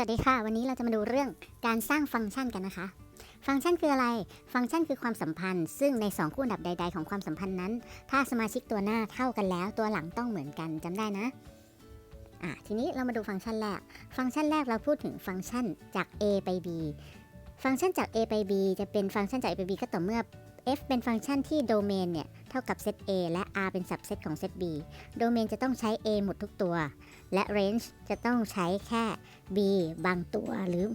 สวัสดีค่ะ วันนี้เราจะมาดูเรื่องการสร้างฟังก์ชันกันนะคะ ฟังก์ชันคืออะไร ฟังก์ชันคือความสัมพันธ์ ซึ่งใน 2 คู่อันดับใด ๆ ของความสัมพันธ์นั้น ถ้าสมาชิกตัวหน้าเท่ากันแล้ว ตัวหลังต้องเหมือนกันจำได้นะอะทีนี้เรามาดูฟังก์ชันแรก ฟังก์ชันแรกเราพูดถึงฟังก์ชันจาก a ไป b ฟังก์ชันจาก a ไป b จะเป็นฟังก์ชันจาก a ไป b ก็ต่อเมื่อ f เป็นฟังก์ชันที่โดเมนเนี่ย เท่ากับเซต a และ r เป็น subset ของเซต b โดเมนจะต้องใช้ a หมดทุกตัว และ range จะต้องใช้แค่ b บางตัวหรือ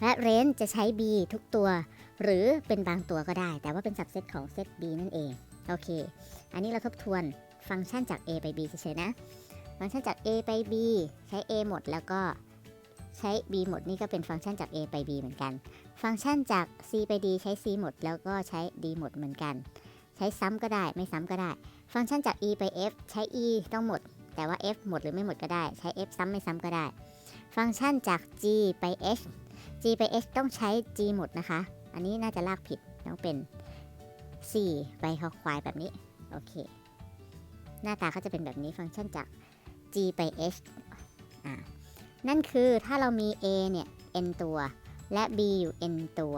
และ range จะใช้ b ทุกตัว หรือเป็นบางตัวก็ได้ แต่ว่าเป็น subset ของเซต b นั่นเอง โอเค อันนี้เราทบทวนฟังก์ชันจาก a ไป b เฉยๆนะ ฟังก์ชันจาก a ไป b ใช้ a หมดแล้วก็ใช้ b หมดนี่ก็เป็นฟังก์ชันจาก a ไป b เหมือนกัน ฟังก์ชันจาก c ไป d ใช้ c หมดแล้วก็ใช้ d หมดเหมือนกัน ช้ซ้ำก็ได้ไม่ซ้ำก็ได้ ฟังก์ชันจาก e ไป f ใช้ e ต้องหมด แต่ว่า f หมดหรือไม่หมดก็ได้ ใช้ f ซ้ำไม่ซ้ำก็ได้ ฟังก์ชันจาก g ไป h g ไป h ต้องใช้ g หมดนะคะ อันนี้น่าจะลากผิดต้องเป็น 4 ไปคอควายแบบนี้ โอเค หน้าตาเขาจะเป็นแบบนี้ฟังก์ชันจาก g ไป h อ่านั่นคือถ้าเรามี a เนี่ย n ตัว และ b อยู่ n ตัว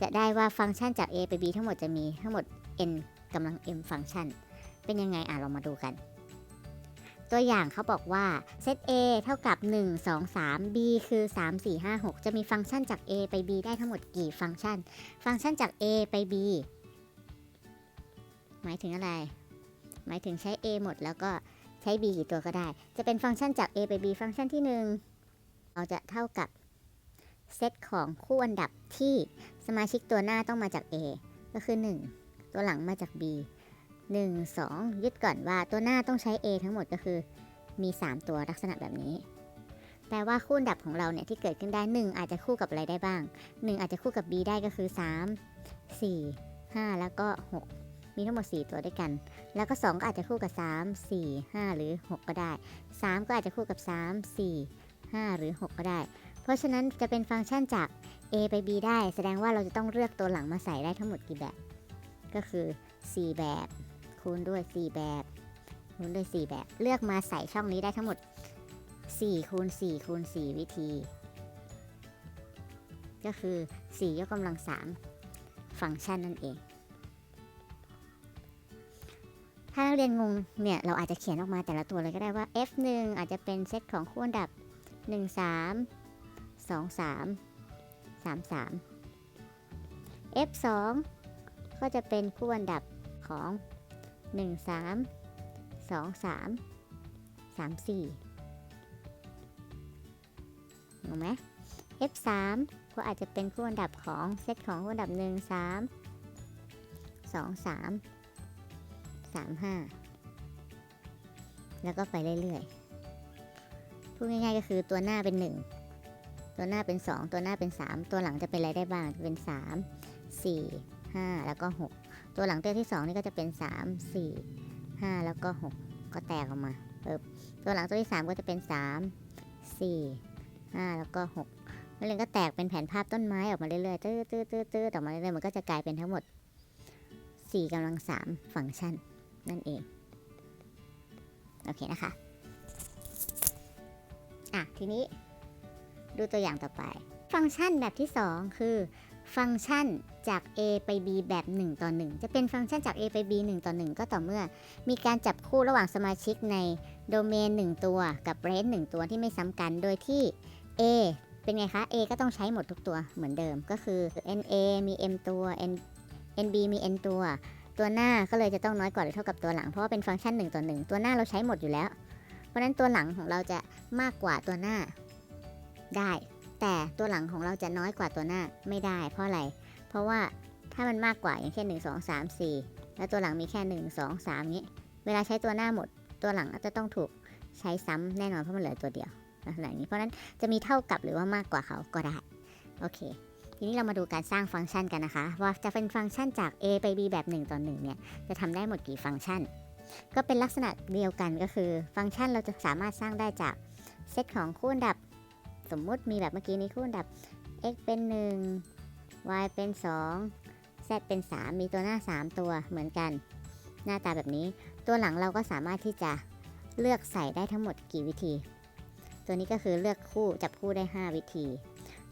จะได้ว่าฟังก์ชันจาก a ไป b ทั้งหมดจะมีทั้งหมด n กำลัง m ฟังก์ชัน เป็นยังไงอะเรามาดูกัน ตัวอย่างเขาบอกว่าเซต A เท่ากับ 1 2 3 B คือ 3 4 5 6 จะมีฟังก์ชันจาก A ไป B ได้ทั้งหมดกี่ฟังก์ชัน ฟังก์ชันจาก A ไป B หมายถึงอะไร หมายถึงใช้ A หมดแล้วก็ใช้ B กี่ตัวก็ได้ จะเป็นฟังก์ชันจาก A ไป B ฟังก์ชันที่ 1 เราจะเท่ากับเซตของคู่อันดับที่สมาชิกตัวหน้าต้องมาจาก A ก็คือ 1 ตัวหลังมาจาก B 1 2 ยึดก่อนว่าตัวหน้าต้องใช้ A ทั้งหมดก็คือมี 3 ตัวลักษณะแบบนี้ แปลว่าคู่อันดับของเราเนี่ยที่เกิดขึ้นได้ 1 อาจจะคู่กับอะไรได้บ้าง 1 อาจจะคู่กับ B ได้ก็คือ 3 4 5 แล้วก็ 6 มีทั้งหมด 4 ตัวด้วยกัน แล้วก็ 2 ก็อาจจะคู่กับ 3 4 5 หรือ 6 ก็ได้ 3 ก็อาจจะคู่กับ 3 4 5 หรือ 6 ก็ได้ เพราะฉะนั้นจะเป็นฟังก์ชันจาก A ไป B ได้ แสดงว่าเราจะต้องเลือกตัวหลังมาใส่ได้ทั้งหมดกี่แบบ ก็คือ 4 แบบ คูณด้วย 4 แบบคูณด้วย 4 แบบ เลือกมาใส่ช่องนี้ได้ทั้งหมด 4 คูณ 4 คูณ 4 วิธี ก็คือ 4 ยกกำลัง 3 ฟังก์ชันนั่นเอง ถ้านักเรียนงงเนี่ย เราอาจจะเขียนออกมาแต่ละตัวเลยก็ได้ว่า f1 อาจจะเป็นเซตของคู่อันดับ 1 3 2 3 3 3 f2 ก็จะเป็นคู่อันดับของ 1 3 2 3 3 4ถูกไหม F3 ก็อาจจะเป็นคู่อันดับของเซตของคู่อันดับ 1 3 2 3 3 5 แล้วก็ไปเรื่อยๆ พูดง่ายๆก็คือตัวหน้าเป็น 1ตัวหน้าเป็น 2 ตัวหน้าเป็น 3 ตัวหลังจะเป็นอะไรได้บ้าง เป็น 3 4 5 แล้วก็ 6 ตัวหลังเตัวที่ 2 นี่ก็จะเป็น 3 4 5 แล้วก็ 6 ก็แตกออกมาเออตัวหลังตัวที่ 3 ก็จะเป็น 3 4 5 แล้วก็6แล้วเรนก็แตกเป็นแผนภาพต้นไม้ออกมาเรื่อยๆตื้อตื้อตื้อตื้อออกมาเรื่อยๆมันก็จะกลายเป็นทั้งหมด4กำลัง3ฟังก์ชันนั่นเอง โอเคนะคะ อะ ทีนี้ดูตัวอย่างต่อไป ฟังก์ชันแบบที่ 2 คือ ฟังก์ชัน จาก a ไป b แบบ 1 ต่อ 1 จะเป็นฟังก์ชันจาก a ไป b 1 ต่อ 1 ก็ต่อเมื่อ มีการจับคู่ระหว่างสมาชิกในโดเมน 1 ตัวกับ range 1ตัวที่ไม่ซ้ำกัน โดยที่ a เป็นไงคะ a ก็ต้องใช้หมดทุกตัวเหมือนเดิม ก็คือ na มี m ตัว n nb มี n ตัว ตัวหน้าก็เลยจะต้องน้อยกว่าหรือเท่ากับตัวหลัง เพราะว่าเป็นฟังก์ชัน1ต่อ1 ตัวหน้าเราใช้หมดอยู่แล้ว เพราะนั้นตัวหลังของเราจะมากกว่าตัวหน้าได้ แต่ตัวหลังของเราจะน้อยกว่าตัวหน้าไม่ได้ เพราะอะไร เพราะว่าถ้ามันมากกว่าอย่างเช่น 1 2 3 4 แล้วตัวหลังมีแค่ 1 2 3นี้ เวลาใช้ตัวหน้าหมด ตัวหลังก็จะต้องถูกใช้ซ้ำแน่นอนเพราะมันเหลือตัวเดียวลักษณะนี้เพราะนั้นจะมีเท่ากับหรือว่ามากกว่าเขาก็ได้โอเค ทีนี้เรามาดูการสร้างฟังก์ชันกันนะคะ ว่าจะเป็นฟังก์ชันจาก a ไป b แบบ1ต่อ1เนี่ยจะทำได้หมดกี่ฟังก์ชัน ก็เป็นลักษณะเดียวกันก็คือ ฟังก์ชันเราจะสามารถสร้างได้จากเซตของคู่อันดับ สมมุติมีแบบเมื่อกี้นี้คู่อันดับ x เป็น 1 y เป็น 2 z เป็น 3 มีตัวหน้า 3 ตัวเหมือนกัน หน้าตาแบบนี้ ตัวหลังเราก็สามารถที่จะเลือกใส่ได้ทั้งหมดกี่วิธี ตัวนี้ก็คือเลือกคู่จับคู่ได้ 5 วิธี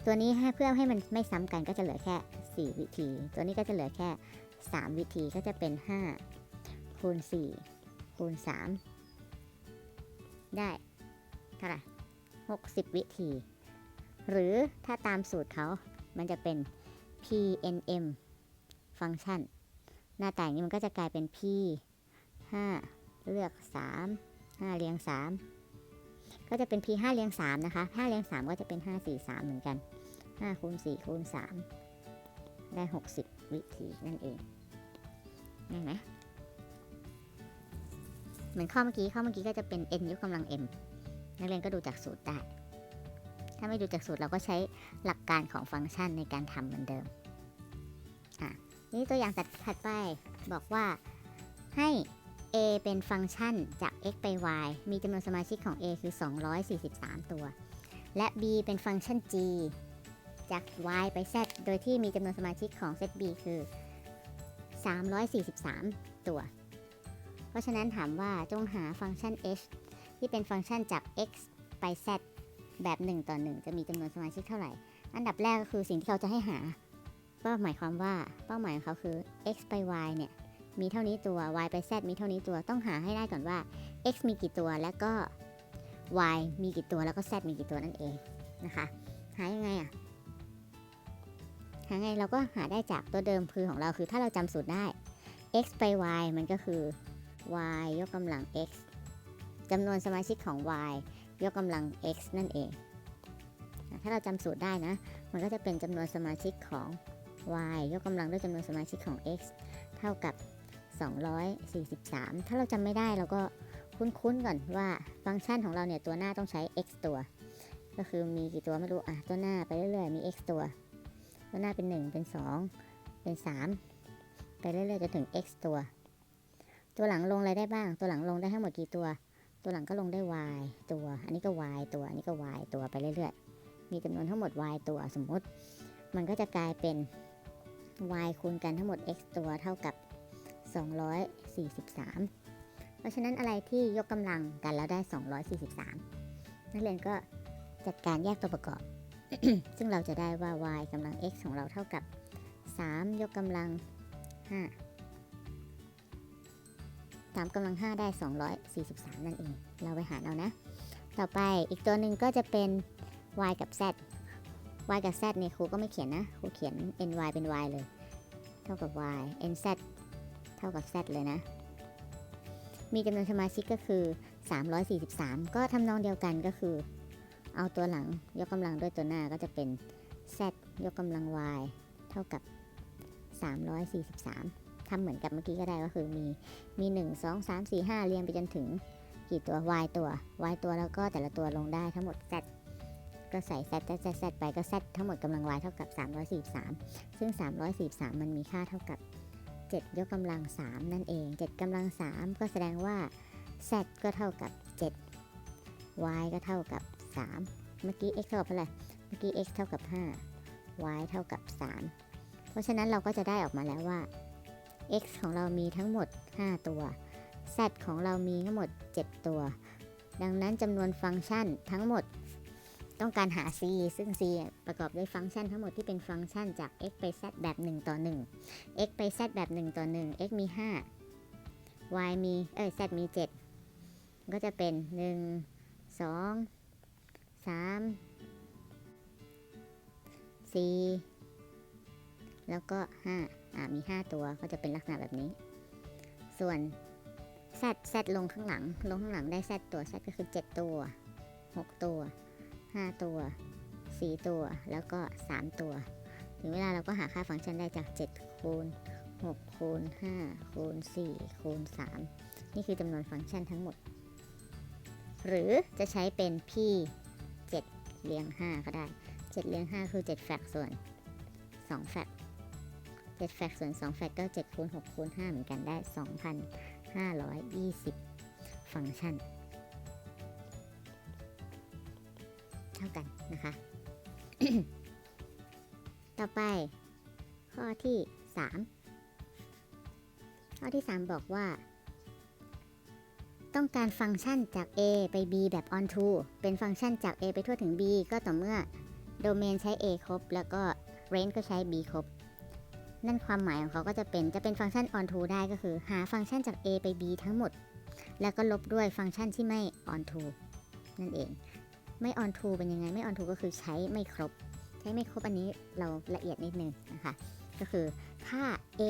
ตัวนี้ให้เพื่อให้มันไม่ซ้ำกันก็จะเหลือแค่ 4 วิธี ตัวนี้ก็จะเหลือแค่ 3 วิธีก็จะเป็น 5 คูณ 4 คูณ 3 ได้เท่าไหร่60 วิธี หรือถ้าตามสูตรเขามันจะเป็น PNM ฟังก์ชัน หน้าต่างนี้มันก็จะกลายเป็น P 5เลือก 3 5เรียง 3 ก็จะเป็น P 5เรียง 3 นะคะ5เรียง 3 ก็จะเป็น 5 4 3 เหมือนกัน5คูณ4คูณ3ได้ 60 วิธีนั่นเองง่ายไหมเหมือนข้อเมื่อกี้ข้อเมื่อกี้ก็จะเป็น n ยกกำลัง m นักเรียนก็ดูจากสูตรได้ ถ้าไม่ดูจากสูตรเราก็ใช้หลักการของฟังก์ชันในการทำเหมือนเดิมอะนี่ตัวอย่างถัดไปบอกว่าให้ a เป็นฟังก์ชันจาก x ไป y มีจำนวนสมาชิกของ a คือ 243 ตัว และ b เป็นฟังก์ชัน g จาก y ไป z โดยที่มีจำนวนสมาชิกของ zb คือ 343 ตัว เพราะฉะนั้นถามว่าจงหาฟังก์ชัน h ที่เป็นฟังก์ชันจาก x ไป z แบบ 1 ต่อ 1 จะมีจำนวนสมาชิกเท่าไหร่ อันดับแรกก็คือสิ่งที่เขาจะให้หา ก็หมายความว่าเป้าหมายของเขาคือ x ไป y เนี่ยมีเท่านี้ตัว y ไป z มีเท่านี้ตัวต้องหาให้ได้ก่อนว่า x มีกี่ตัวแล้วก็ y มีกี่ตัวแล้วก็ z มีกี่ตัวนั่นเองนะคะ หายังไงอะหาไงเราก็หาได้จากตัวเดิมคือของเราคือถ้าเราจำสูตรได้ x ไป y มันก็คือ y ยกกำลัง x จำนวนสมาชิกของ y ยกกำลัง x นั่นเอง ถ้าเราจำสูตรได้นะ มันก็จะเป็นจำนวนสมาชิกของ y ยกกำลังด้วยจำนวนสมาชิกของ x เท่ากับ 243 ถ้าเราจำไม่ได้เราก็คุ้นๆก่อนว่าฟังก์ชันของเราเนี่ยตัวหน้าต้องใช้ x ตัว ก็คือมีกี่ตัวไม่รู้อะตัวหน้าไปเรื่อยๆมี x ตัว ตัวหน้าเป็น 1 เป็น 2 เป็น 3 ไปเรื่อยๆจนถึง x ตัว ตัวหลังลงอะไรได้บ้าง ตัวหลังลงได้ทั้งหมดกี่ตัว ตัวหลังก็ลงได้ y ตัว อันนี้ก็ y ตัว อันนี้ก็ y ตัวไปเรื่อยๆ มีจำนวนทั้งหมด y ตัวสมมติ มันก็จะกลายเป็น y คูณกันทั้งหมด x ตัวเท่ากับ 243 เพราะฉะนั้นอะไรที่ยกกำลังกันแล้วได้ 243 นักเรียนก็จัดการแยกตัวประกอบ ซึ่งเราจะได้ว่า y กำลัง x ของเราเท่ากับ 3 ยกกำลัง 5 3กำลัง 5 ได้ 243 นั่นเอง เราไปหารเอานะ ต่อไปอีกตัวหนึ่งก็จะเป็น y กับ z y กับ z เนี่ยครูก็ไม่เขียนนะ ครูเขียน ny เป็น y เลย เท่ากับ y nz เท่ากับ z เลยนะ มีจำนวนสมาชิกก็คือ 343 ก็ทำนองเดียวกันก็คือ เอาตัวหลังยกกำลังด้วยตัวหน้าก็จะเป็น z ยกกำลัง y เท่ากับ 343 ทำเหมือนกับเมื่อกี้ก็ได้ก็คือมีมี1 2 3 4 5 เรียงไปจนถึงกี่ตัว y ตัว y ตัวแล้วก็แต่ละตัวลงได้ทั้งหมด z ก็ใส่ z z z z ไปก็ z ทั้งหมดกำลัง y เท่ากับ 343 ซึ่ง 343 มันมีค่าเท่ากับ 7 ยกกำลัง 3 นั่นเอง 7กำลัง 3 ก็แสดงว่า z ก็เท่ากับ 7 y ก็เท่ากับ 3 เมื่อกี้ x เท่ากับเท่าไหร่เมื่อกี้ x เท่ากับ 5 y เท่ากับ 3 เพราะฉะนั้นเราก็จะได้ออกมาแล้วว่า x ของเรามีทั้งหมด 5 ตัว z ของเรามีทั้งหมด 7 ตัว ดังนั้นจำนวนฟังก์ชันทั้งหมด ต้องการหา c ซึ่ง c ประกอบด้วยฟังก์ชันทั้งหมดที่เป็นฟังก์ชันจาก x ไป z แบบ 1 ต่อ 1 x ไป z แบบ 1 ต่อ 1 x มี 5 y มี เอ้ย z มี 7 ก็จะเป็น 1 2 3 4 แล้วก็5อ่า มี 5 ตัวก็จะเป็นลักษณะแบบนี้ ส่วน z z ลงข้างหลัง ลงข้างหลังได้ z ตัว z ก็คือ 7 ตัว 6 ตัว 5 ตัว 4 ตัว แล้วก็ 3 ตัว ถึงเวลาเราก็หาค่าฟังก์ชันได้จาก 7 คูณ 6 คูณ 5 คูณ 4 คูณ 3 นี่คือจำนวนฟังก์ชันทั้งหมด หรือจะใช้เป็น p 7เลี้ยง 5 ก็ได้ 7 เลี้ยง 5 คือ 7 แฟกส่วน 2 แฟก 7แฟกส่วน2แฟกก็7คูณ6คูณ5เหมือนกันได้ 2,520 ฟังก์ชัน เท่ากันนะคะ ต่อไป ข้อที่ 3 ข้อที่ 3 บอกว่า ต้องการฟังก์ชันจาก A ไป B แบบ on to เป็นฟังก์ชันจาก A ไปทั่วถึง B ก็ต่อเมื่อ โดเมนใช้ A ครบ แล้วก็ range ก็ใช้ B ครบ นั่นความหมายของเขาก็จะเป็นจะเป็นฟังก์ชัน on to ได้ก็คือ หาฟังก์ชันจาก A ไป B ทั้งหมด แล้วก็ลบด้วยฟังก์ชันที่ไม่ on to นั่นเอง ไม่ on to เป็นยังไง ไม่ on to ก็คือใช้ไม่ครบ ใช้ไม่ครบอันนี้เราละเอียดนิดนึงนะคะ ก็คือถ้า A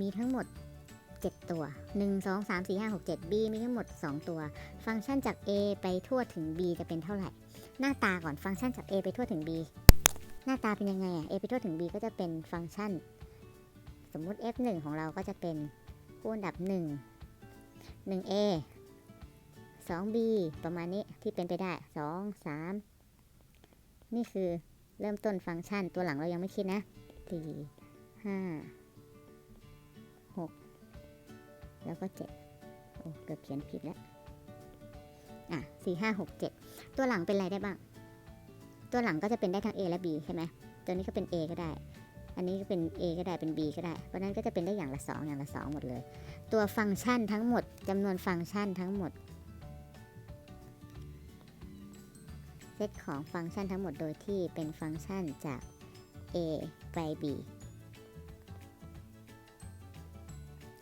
มีทั้งหมด 7 ตัว 1 2 3 4 5 6 7 B มีทั้งหมด 2 ตัว ฟังก์ชันจาก A ไปทั่วถึง B จะเป็นเท่าไหร่ หน้าตาก่อนฟังก์ชันจาก A ไปทั่วถึง B หน้าตาเป็นยังไงอะ A ไปทั่วถึง B ก็จะเป็นฟังก์ชัน สมมุติ f1 ของเราก็จะเป็นคู่อันดับ 1 1a 2b ประมาณนี้ที่เป็นไปได้ 2 3 นี่คือเริ่มต้นฟังก์ชันตัวหลังเรายังไม่คิดนะ 4 5 6 แล้วก็ 7 โอ้ เกือบเขียนผิดแล้ว อะ 4 5 6 7 ตัวหลังเป็นอะไรได้บ้าง ตัวหลังก็จะเป็นได้ทั้ง A และ B ใช่ไหมตัวนี้ก็เป็น A ก็ได้ อันนี้ก็เป็น A ก็ได้เป็น B ก็ได้ เพราะนั้นก็จะเป็นได้อย่างละ 2 อย่างละ 2 หมดเลย ตัวฟังก์ชันทั้งหมดจำนวนฟังก์ชันทั้งหมดเซตของฟังก์ชันทั้งหมดโดยที่เป็นฟังก์ชันจาก A ไป B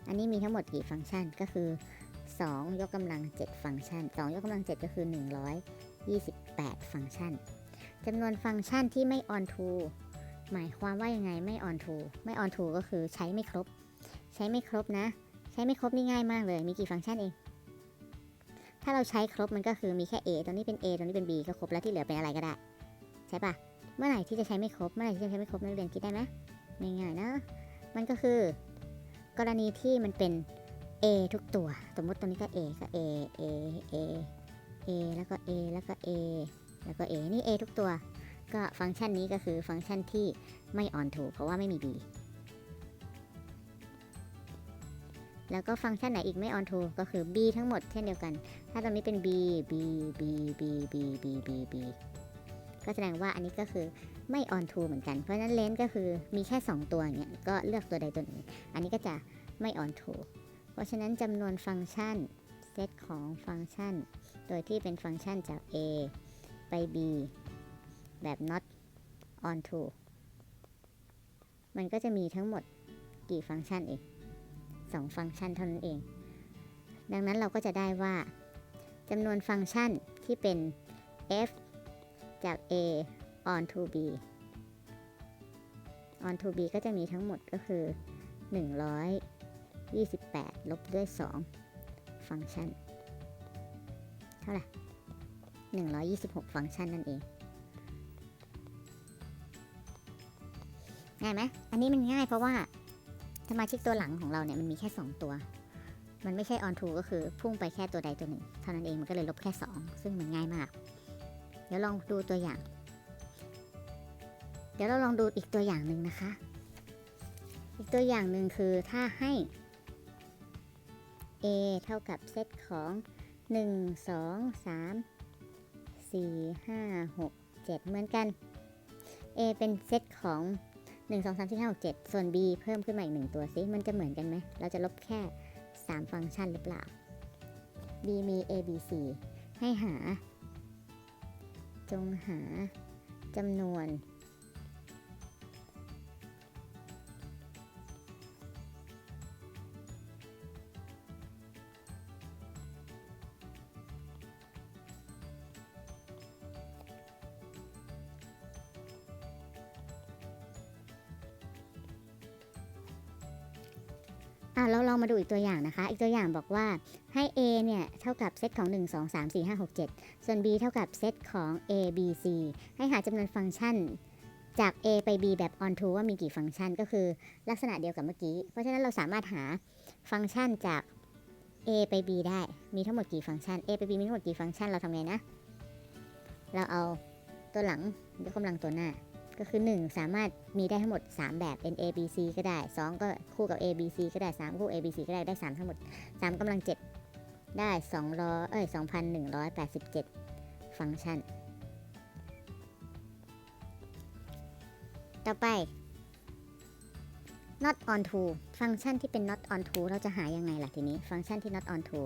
อันนี้มีทั้งหมดกี่ฟังก์ชันก็คือ 2 ยกกำลัง 7 ฟังก์ชัน 2 ยกกำลัง 7 ก็คือ 128 ฟังก์ชัน จำนวนฟังก์ชันที่ไม่ on to หมายความว่ายังไงไม่ on to ไม่ on to ก็คือใช้ไม่ครบ ใช้ไม่ครบนะ ใช้ไม่ครบนี่ง่ายมากเลย มีกี่ฟังก์ชันเอง ถ้าเราใช้ครบมันก็คือมีแค่ A ตรงนี้เป็น A ตรงนี้เป็น B ก็ครบแล้วที่เหลือเป็นอะไรก็ได้ ใช่ปะเมื่อไหร่ที่จะใช้ไม่ครบ เมื่อไหร่ที่จะใช้ไม่ครบนักเรียนคิดได้ไหมง่ายนะ มันก็คือ กรณีที่มันเป็น A ทุกตัว สมมติตรงนี้ก็ A ก็ A A A A แล้วก็ A แล้วก็ A แล้วก็ A นี่ A ทุกตัว ก็ฟังก์ชันนี้ก็คือฟังก์ชันที่ไม่ on to เพราะว่าไม่มี B แล้วก็ฟังก์ชันไหนอีกไม่ on to ก็คือ B ทั้งหมดเช่นเดียวกัน ถ้าตรงนี้เป็น B B B B B B B B ก็แสดงว่าอันนี้ก็คือไม่ on to เหมือนกัน เพราะฉะนั้นเลนก็คือมีแค่ 2 ตัวอย่างเงี้ย ก็เลือกตัวใดตัวหนึ่ง อันนี้ก็จะไม่ on to เพราะฉะนั้นจำนวนฟังก์ชันเซตของฟังก์ชัน โดยที่เป็นฟังก์ชันจาก A ไป B แบบ not on to มันก็จะมีทั้งหมดกี่ฟังก์ชันเองสองฟังก์ชันเท่านั้นเอง ดังนั้นเราก็จะได้ว่าจำนวนฟังก์ชันที่เป็น f จาก a on to b on to b ก็จะมีทั้งหมดก็คือ 128 ลบด้วย 2 ฟังก์ชัน เท่าไหร่ 126 ฟังก์ชันนั่นเอง ง่ายไหมอันนี้มันง่ายเพราะว่าสมาชิกตัวหลังของเราเนี่ยมันมีแค่ 2 ตัว มันไม่ใช่ on to ก็คือพุ่งไปแค่ตัวใดตัวหนึ่ง เท่านั้นเองมันก็เลยลบแค่ 2 ซึ่งมันง่ายมาก เดี๋ยวลองดูตัวอย่าง เดี๋ยวเราลองดูอีกตัวอย่างหนึ่งนะคะ อีกตัวอย่างหนึ่งคือถ้าให้ a เท่ากับเซตของ 1 2 3 4 5 6 7 เหมือนกัน a เป็นเซตของ 1 2 3 4 5 6 7 ส่วน b เพิ่มขึ้นมาอีก 1 ตัวสิมันจะเหมือนกันไหม เราจะลบแค่ 3 ฟังก์ชันหรือเปล่า b มี a b c ให้หา จงหาจำนวน อะเราลองมาดูอีกตัวอย่างนะคะ อีกตัวอย่างบอกว่าให้ A เนี่ยเท่ากับเซตของ 1 2 3 4 5 6 7 ส่วน B เท่ากับเซตของ A B C ให้หาจำนวนฟังก์ชันจาก A ไป B แบบ on to ว่ามีกี่ฟังก์ชันก็คือลักษณะเดียวกับเมื่อกี้ เพราะฉะนั้นเราสามารถหาฟังก์ชันจาก A ไป B ได้ มีทั้งหมดกี่ฟังก์ชัน A ไป B มีทั้งหมดกี่ฟังก์ชัน เราทำไงนะ เราเอาตัวหลังยกกำลังตัวหน้า ก็คือ 1 สามารถมีได้ทั้งหมด 3 แบบเป็น A B C ก็ได้ 2 ก็คู่กับ A B C ก็ได้ 3 คู่ A B C ก็ได้ได้ 3 ทั้งหมด 3กำลัง 7 ได้200เอ้ย2,187 ฟังก์ชัน ต่อไป not on to ฟังก์ชันที่เป็น not on to เราจะหายังไงล่ะทีนี้ ฟังก์ชันที่ not on to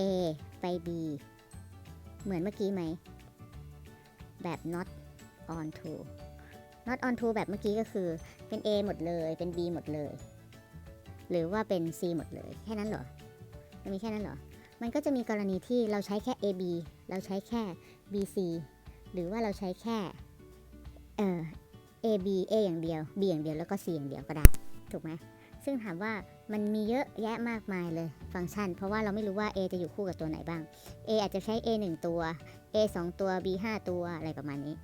a ไป b เหมือนเมื่อกี้ไหม แบบ not on to not on to แบบเมื่อกี้ก็คือเป็น a หมดเลย เป็น b หมดเลย หรือว่าเป็น c หมดเลย แค่นั้นเหรอมันมีแค่นั้นเหรอ มันก็จะมีกรณีที่เราใช้แค่ a b เราใช้แค่ b c หรือว่าเราใช้แค่เอ่อ a b a อย่างเดียว b อย่างเดียวแล้วก็ c อย่างเดียวก็ได้ ถูกไหมซึ่งถามว่ามันมีเยอะแยะมากมายเลยฟังก์ชัน เพราะว่าเราไม่รู้ว่า a จะอยู่คู่กับตัวไหนบ้าง a อาจจะใช้ a 1 ตัว a 2 ตัว b 5 ตัวอะไรประมาณนี้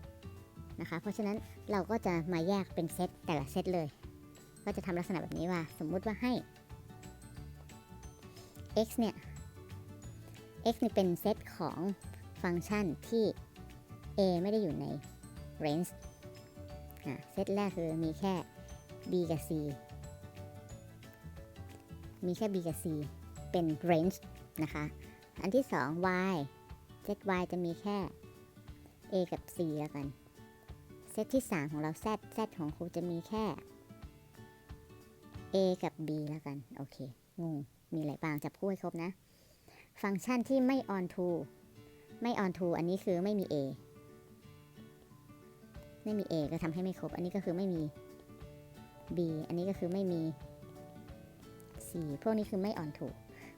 นะคะ เพราะฉะนั้น เราก็จะมาแยกเป็นเซตแต่ละเซตเลย ก็จะทำลักษณะแบบนี้ว่า สมมุติว่าให้ x เนี่ย x นี่เป็นเซตของฟังก์ชันที่ a ไม่ได้อยู่ใน range เซตแรกคือมีแค่ b กับ c มีแค่ b กับ c เป็น range นะคะ อันที่ 2 y เซต y จะมีแค่ a กับ c แล้วกัน ซตที่ 3 ของเรา z z ของครูจะมีแค่ a กับ b แล้วกัน โอเค งง มีอะไรบ้างจับคู่ให้ครบนะ ฟังก์ชันที่ไม่ on to ไม่ on to อันนี้คือไม่มี a ไม่มี a ก็ทำให้ไม่ครบ อันนี้ก็คือไม่มี b อันนี้ก็คือไม่มี c พวกนี้คือไม่ on to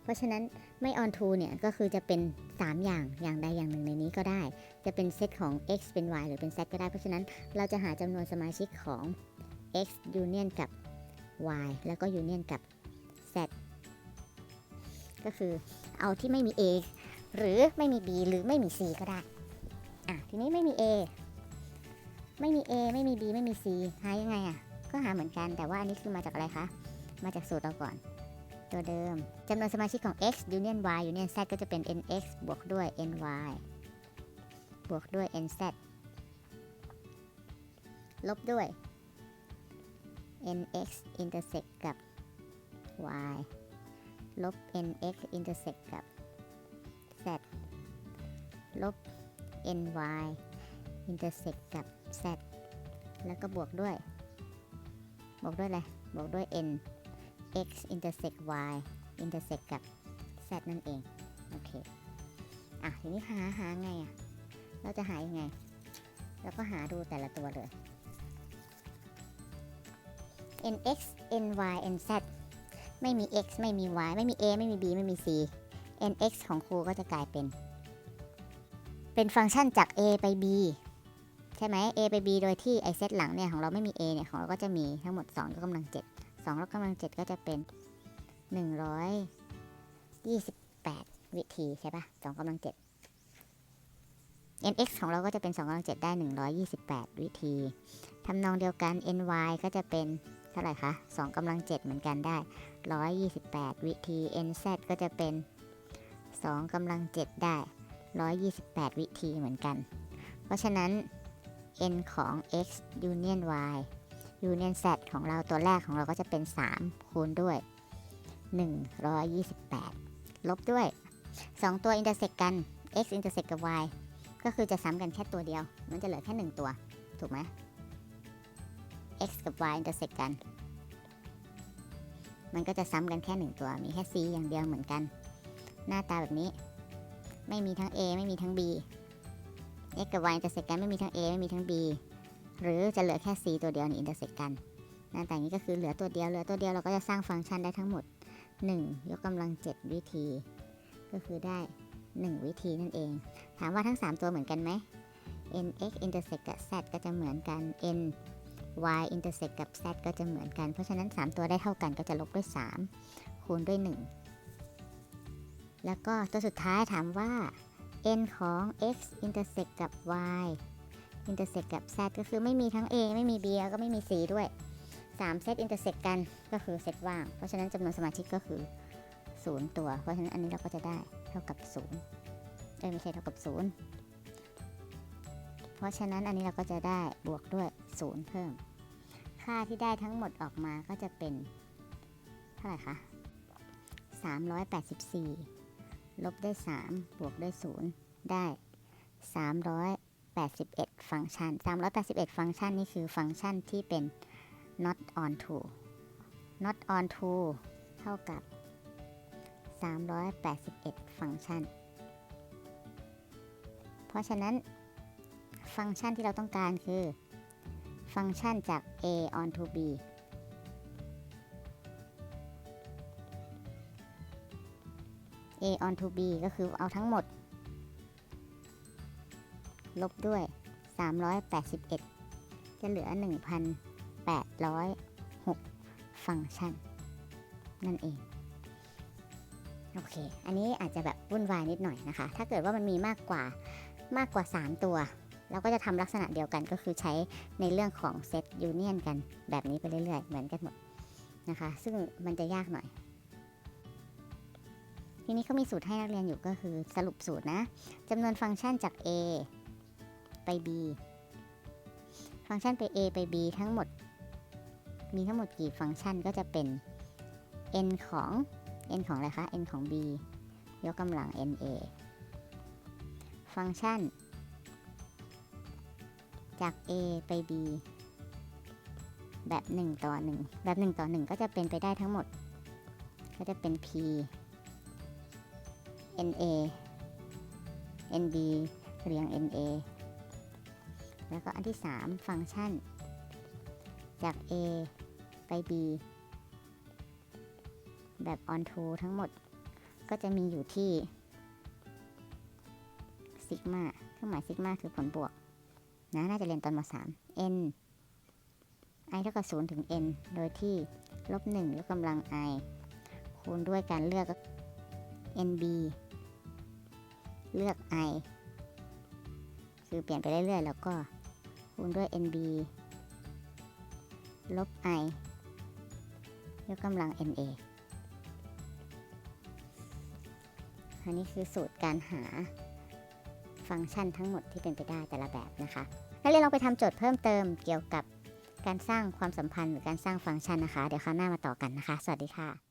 เพราะฉะนั้น ไม่ on to เนี่ยก็คือจะเป็น 3 อย่างอย่างใดอย่างหนึ่งในนี้ก็ได้ จะเป็นเซตของ x เป็น y หรือเป็น z ก็ได้ เพราะฉะนั้นเราจะหาจำนวนสมาชิกของ x union กับ y แล้วก็ union กับ z ก็คือเอาที่ไม่มี a หรือไม่มี b หรือไม่มี c ก็ได้ อะ ทีนี้ไม่มี a ไม่มี a ไม่มี b ไม่มี c หายังไงอะ ก็หาเหมือนกันแต่ว่าอันนี้คือมาจากอะไรคะ มาจากสูตรเราก่อน ตัวเดิมจำนวนสมาชิกของ x union y union z ก็จะเป็น nx บวกด้วย ny บวกด้วย nz ลบด้วย nx intersect กับ y ลบ nx intersect กับ z ลบ ny intersect กับ z แล้วก็บวกด้วย บวกด้วยอะไร บวกด้วย n x intersect y intersect กับ z นั่นเอง โอเค อะ ทีนี้หาหาไงอะ เราจะหายังไง เราก็หาดูแต่ละตัวเลย nx ny nz ไม่มี x ไม่มี y ไม่มี a ไม่มี b ไม่มี c nx ของครูก็จะกลายเป็น เป็นฟังก์ชันจาก a ไป b ใช่ไหม a ไป b โดยที่ไอเซตหลังเนี่ย ของเราไม่มี a เนี่ย ของเราก็จะมีทั้งหมด2ยกกำลัง7 2ยกกำลัง 7 ก็จะเป็น 128 วิธีใช่ปะ2กำลัง 7 nx ของเราก็จะเป็น2กำลัง 7 ได้ 128 วิธีทำนองเดียวกัน ny ก็จะเป็นเท่าไหร่คะ2กำลัง 7 เหมือนกันได้ 128 วิธี nz ก็จะเป็น 2กำลัง 7 ได้ 128 วิธีเหมือนกัน เพราะฉะนั้น n ของ x union y union z ของเราตัวแรกของเราก็จะเป็น 3 คูณด้วย 128 ลบด้วย 2 ตัว intersect กัน x intersect กับ y ก็คือจะซ้ำกันแค่ตัวเดียว มันจะเหลือแค่ 1 ตัว ถูกไหม x กับ y intersect กัน มันก็จะซ้ำกันแค่ 1 ตัว มีแค่ c อย่างเดียวเหมือนกัน หน้าตาแบบนี้ ไม่มีทั้ง a ไม่มีทั้ง b x กับ y intersect กันไม่มีทั้ง a ไม่มีทั้ง b หรือจะเหลือแค่ c ตัวเดียวนี่ intersect กันน้าตาอย่างนี้ก็คือเหลือตัวเดียวเหลือตัวเดียวเราก็จะสร้างฟังก์ชันได้ทั้งหมด 1 ยกกำลัง 7 วิธี ก็คือได้ 1 วิธีนั่นเอง ถามว่าทั้ง 3 ตัวเหมือนกันไหม n x intersect กับ z ก็จะเหมือนกัน n y intersect กับ z ก็จะเหมือนกัน เพราะฉะนั้น 3 ตัวได้เท่ากันก็จะลบด้วย 3 คูณด้วย 1 แล้วก็ตัวสุดท้ายถามว่า n ของ x intersect กับ y intersect กับ z ก็คือไม่มีทั้ง a ไม่มี b แล้วก็ไม่มี c ด้วย 3 เซต intersect กันก็คือเซตว่าง เพราะฉะนั้นจำนวนสมาชิกก็คือ 0 ตัว เพราะฉะนั้นอันนี้เราก็จะได้เท่ากับ 0 เอ้ยไม่ใช่เท่ากับ 0 เพราะฉะนั้นอันนี้เราก็จะได้บวกด้วย 0 เพิ่ม ค่าที่ได้ทั้งหมดออกมาก็จะเป็นเท่าไหร่คะ 384 ลบด้วย3บวกด้วย0ได้ 381 ฟังก์ชัน 381 ฟังก์ชันนี่คือฟังก์ชันที่เป็น not on to not on to เท่ากับ 381 ฟังก์ชัน เพราะฉะนั้น ฟังก์ชันที่เราต้องการคือ ฟังก์ชันจาก a onto b a onto b ก็คือเอาทั้งหมด ลบด้วย 381 จะเหลือ 1,806 ฟังก์ชัน นั่นเอง โอเค อันนี้อาจจะแบบวุ่นวายนิดหน่อยนะคะ ถ้าเกิดว่ามันมีมากกว่ามากกว่า 3 ตัว เราก็จะทำลักษณะเดียวกันก็คือใช้ในเรื่องของเซตยูเนียนกัน แบบนี้ไปเรื่อยๆ เหมือนกันหมดนะคะ ซึ่งมันจะยากหน่อยทีนี้เขามีสูตรให้นักเรียนอยู่ก็คือสรุปสูตรนะจำนวนฟังก์ชันจาก a ไป b ฟังก์ชันไป a ไป b ทั้งหมด มีทั้งหมดกี่ฟังก์ชันก็จะเป็น n ของ n ของอะไรคะ n ของ b ยกกำลัง na ฟังก์ชัน จาก a ไป b แบบ 1 ต่อ 1 แบบ 1 ต่อ 1 ก็จะเป็นไปได้ทั้งหมด ก็จะเป็น p na nb เรียง na แล้วก็อันที่ 3 ฟังก์ชัน จาก a ไป b แบบ on to ทั้งหมด ก็จะมีอยู่ที่ซิกมาเครื่องหมายซิกมาคือผลบวกนะน่าจะเรียนตอนม 3 n i เท่ากับ0ถึง n โดยที่ลบ1ยกกำลัง i คูณด้วยการเลือก nb เลือก i คือเปลี่ยนไปเรื่อยๆ แล้วก็ คูณด้วย nb ลบ i ยกกำลัง na อันนี้คือสูตรการหาฟังก์ชันทั้งหมดที่เป็นไปได้แต่ละแบบนะคะนักเรียนลองไปทำโจทย์เพิ่มเติมเกี่ยวกับการสร้างความสัมพันธ์หรือการสร้างฟังก์ชันนะคะ เดี๋ยวคราวหน้ามาต่อกันนะคะ สวัสดีค่ะ